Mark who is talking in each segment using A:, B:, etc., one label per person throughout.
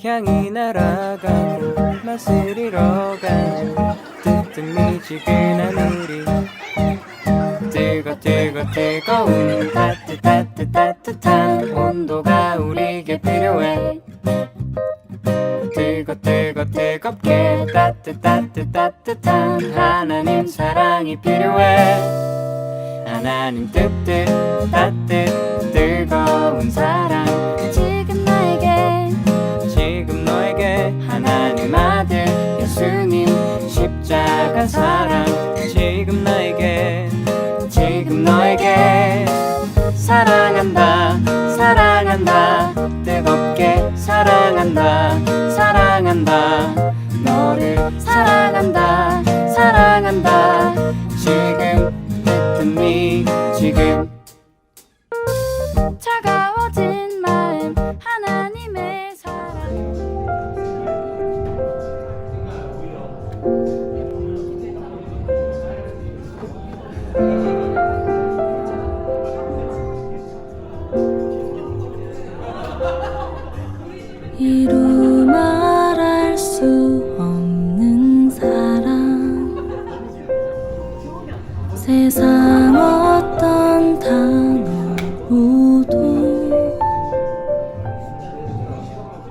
A: 태양이 날아가는 맛을 잃어가는 뜨뜻 미지근한 우리. 뜨거 뜨거 뜨거운 따뜻 따뜻 따뜻한 온도가 우리에게 필요해. 뜨거 뜨거 뜨겁게 따뜻 따뜻 따뜻한 하나님 사랑이 필요해. 하나님 뜨뜻 따뜻 뜨거운 사랑 아들 예수님 십자가 사랑. 지금 나에게 지금 너에게. 사랑한다 사랑한다. 뜨겁게 사랑한다 사랑한다. 너를 사랑한다 사랑한다. 지금 뜨뜻미 지금.
B: 차가워진 이루 말할 수 없는 사랑. 세상 어떤 단어로도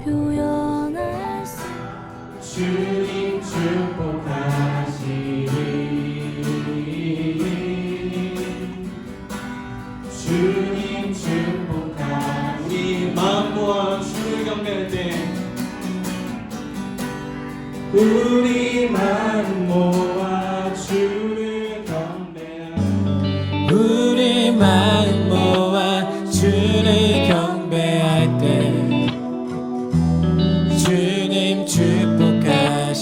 B: 표현할 수
C: 주님 축복하시니 주님 축복하시니 주를 경배할 때 우리 마음 모아 주를 경배할 우리 마음 모아 주를 경배할 때 주님 축복하시리